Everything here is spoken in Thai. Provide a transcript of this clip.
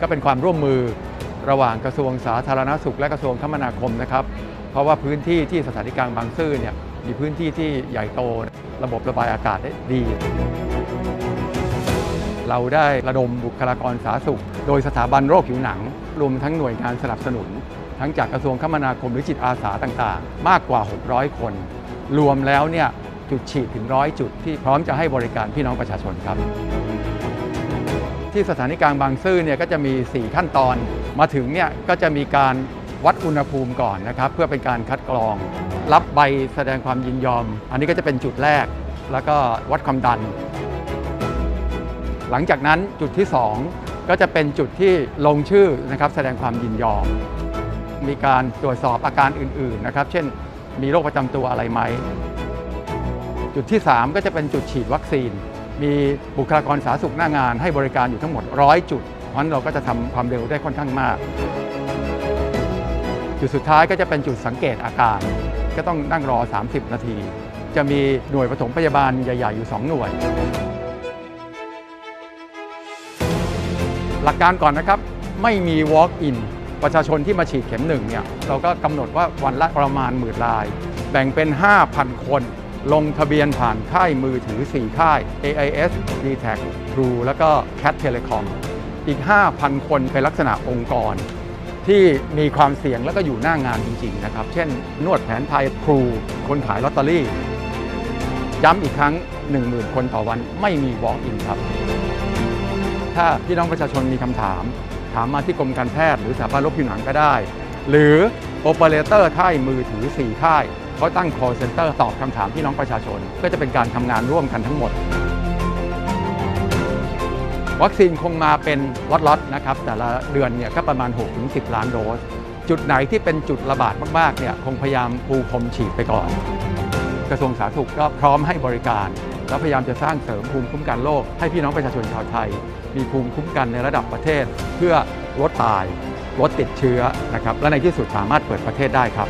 ก็เป็นความร่วมมือระหว่างกระทรวงสาธารณสุข และกระทรวงคมนาคมนะครับ เพราะว่าพื้นที่ที่สถานีกลางบางซื่อเนี่ยมีพื้นที่ที่ใหญ่โต ระบบระบายอากาศได้ดี เราได้ระดมบุคลากรสาธารณสุข โดยสถาบันโรคผิวหนัง รวมทั้งหน่วยงานสนับสนุน ทั้งจากกระทรวงคมนาคมหรือจิตอาสาต่างๆ มากกว่า 600 คน รวมแล้วเนี่ยจุดฉีดถึงร้อยจุดที่พร้อมจะให้บริการพี่น้องประชาชนครับ ที่สถานีกลางบางซื่อเนี่ยก็จะมี 4 ขั้นตอน มาถึงเนี่ยก็จะมีการวัดอุณหภูมิก่อนนะครับ เพื่อเป็นการคัดกรอง รับใบแสดงความยินยอม อันนี้ก็จะเป็นจุดแรก แล้วก็วัดความดัน หลังจากนั้นจุดที่ 2 ก็จะเป็นจุดที่ลงชื่อนะครับแสดงความยินยอม มีการตรวจสอบอาการอื่นๆนะครับ เช่น มีโรคประจำตัวอะไรไหม จุดที่ 3 ก็จะเป็นจุดฉีดวัคซีน มีบุคลากรสาธารณสุขหน้างานให้บริการอยู่ทั้งหมด 100 จุด เพราะนั้นเราก็จะทำความเร็วได้ค่อนข้างมาก จุดสุดท้ายก็จะเป็นจุดสังเกตอาการ ก็ต้องนั่งรอ 30 นาที จะมีหน่วยปฐมพยาบาลใหญ่ ๆ อยู่ 2 หน่วย หลักการก่อนนะครับไม่มี walk in ประชาชนที่มาฉีดเข็มหนึ่งเนี่ยเราก็กำหนดว่าวันละประมาณหมื่นราย แบ่งเป็น 5,000 คน ลงทะเบียนผ่านค่ายมือถือ 4 ค่าย AIS d t a c True แล้วก็ Cat Telecom อีก 5,000 คนเป็นลักษณะองค์กร ที่มีความเสี่ยงแล้วก็อยู่หน้างานจริง ๆ นะครับ เช่น นวดแผนไทยครู คนขายลอตเตอรี่ ย้ำอีกครั้ง 10,000 คนต่อวันไม่มี walk in ครับ ถ้าพี่น้องประชาชนมีคำถาม ถามมาที่กรมการแพทย์หรือสถาบันโรคผิวหนังก็ได้ หรือ โอเปอเรเตอร์ค่ายมือถือ 4 ค่ายเขาตั้ง call center ตอบคำถามพี่น้องประชาชน ก็จะเป็นการทำงานร่วมกันทั้งหมด วัคซีนคงมาเป็นล็อตๆนะครับ แต่ละเดือนเนี่ยก็ประมาณ 6-10 ล้านโดส จุดไหนที่เป็นจุดระบาดมากๆเนี่ยคงพยายามปูพรมฉีดไปก่อน กระทรวงสาธารณสุขก็พร้อมให้บริการ แล้วพยายามจะสร้างเสริมภูมิคุ้มกันโรคให้พี่น้องประชาชนชาวไทย มีภูมิคุ้มกันในระดับประเทศเพื่อลดตาย ลดติดเชื้อนะครับและในที่สุดสามารถเปิดประเทศได้ครับ